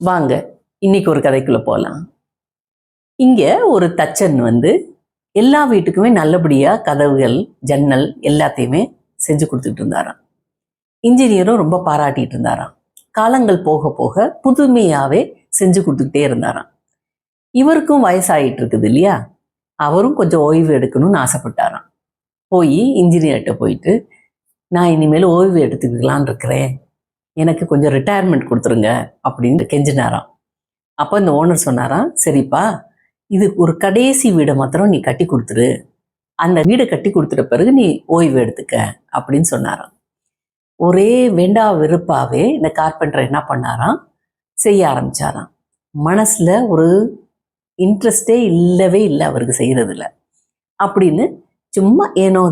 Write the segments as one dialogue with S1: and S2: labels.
S1: வாங்க இன்னைக்கு ஒரு கதைக்குள்ள போகலாம் இங்க ஒரு தச்சன் வந்து எல்லா வீட்டுக்குமே நல்லபடியா கதவுகள் ஜன்னல் எல்லாத்தையுமே செஞ்சு கொடுத்துட்டு இருந்தாராம். இன்ஜினியரும் ரொம்ப பாராட்டிட்டு இருந்தாராம். காலங்கள் போக போக புதுமையாவே செஞ்சு கொடுத்துக்கிட்டே இருந்தாராம். இவருக்கும் வயசாகிட்டு இருக்குது இல்லையா? அவரும் கொஞ்சம் ஓய்வு எடுக்கணும்னு ஆசைப்பட்டாராம். போய் இன்ஜினியர்கிட்ட போயிட்டு நான் இனிமேல் ஓய்வு எடுத்துக்கலான்னு இருக்கிறேன். எனக்கு கொஞ்சம் ரிட்டையர்மெண்ட் கொடுத்துருங்க அப்படின்னு கெஞ்சினாராம். அப்போ இந்த ஓனர் சொன்னாராம் சரிப்பா இது ஒரு கடைசி வீடை மாத்திரம் நீ கட்டி கொடுத்துரு. அந்த வீடை கட்டி கொடுத்துட்ட பிறகு நீ ஓய்வு எடுத்துக்க அப்படின்னு சொன்னாராம். ஒரே வேண்டா வெறுப்பாகவே இந்த கார்பெண்டர் என்ன பண்ணாராம்? செய்ய ஆரம்பிச்சாராம். மனசில் ஒரு இன்ட்ரெஸ்டே இல்லவே இல்லை அவருக்கு செய்கிறதுல அப்படின்னு சும்மா ஏனோ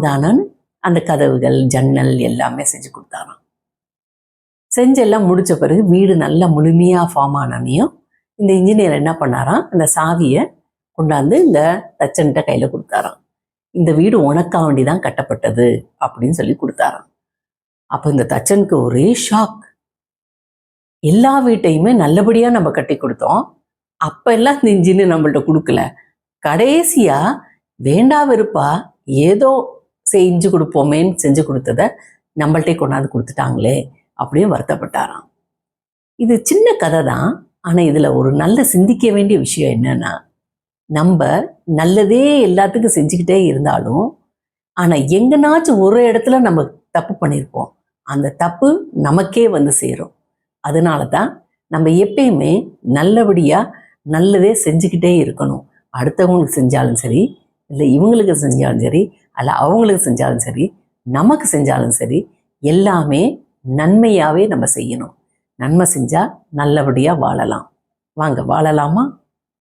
S1: அந்த கதவுகள் ஜன்னல் எல்லாமே செஞ்சு கொடுத்தாராம். செஞ்செல்லாம் முடித்த பிறகு வீடு நல்லா முழுமையாக ஃபார்ம் ஆனோடனையும் இந்த இன்ஜினியர் என்ன பண்ணாராம்? அந்த சாவியை கொண்டாந்து இந்த தச்சன்கிட்ட கையில் கொடுத்தாராம். இந்த வீடு உனக்கா வேண்டி தான் கட்டப்பட்டது அப்படின்னு சொல்லி கொடுத்தாராம். அப்போ இந்த தச்சனுக்கு ஒரே ஷாக் எல்லா வீட்டையுமே நல்லபடியாக நம்ம கட்டி கொடுத்தோம். அப்போ எல்லாம் இந்த இன்ஜினியர் நம்மள்ட்ட கொடுக்கல. கடைசியாக வேண்டா வெறுப்பா ஏதோ செஞ்சு கொடுப்போமேன்னு செஞ்சு கொடுத்தத நம்மள்ட்டே கொண்டாந்து கொடுத்துட்டாங்களே. அப்படியே வருத்தப்பட்டாராம். இது சின்ன கதை தான் ஆனால் இதில் ஒரு நல்ல சிந்திக்க வேண்டிய விஷயம் என்னன்னா நம்ம நல்லதே எல்லாத்துக்கும் செஞ்சுக்கிட்டே இருந்தாலும் ஆனால் எங்கனாச்சும் ஒரு இடத்துல நம்ம தப்பு பண்ணியிருப்போம் அந்த தப்பு நமக்கே வந்து சேரும். அதனால தான் நம்ம எப்பயுமே நல்லபடியாக நல்லதே செஞ்சுக்கிட்டே இருக்கணும். அடுத்தவங்களுக்கு செஞ்சாலும் சரி இல்லை இவங்களுக்கு செஞ்சாலும் சரி அல்ல அவங்களுக்கு செஞ்சாலும் சரி நமக்கு செஞ்சாலும் சரி எல்லாமே நன்மையாவே நம்ம செய்யணும். நன்மை செஞ்சா நல்லபடியா வாழலாம். வாங்க வாழலாமா?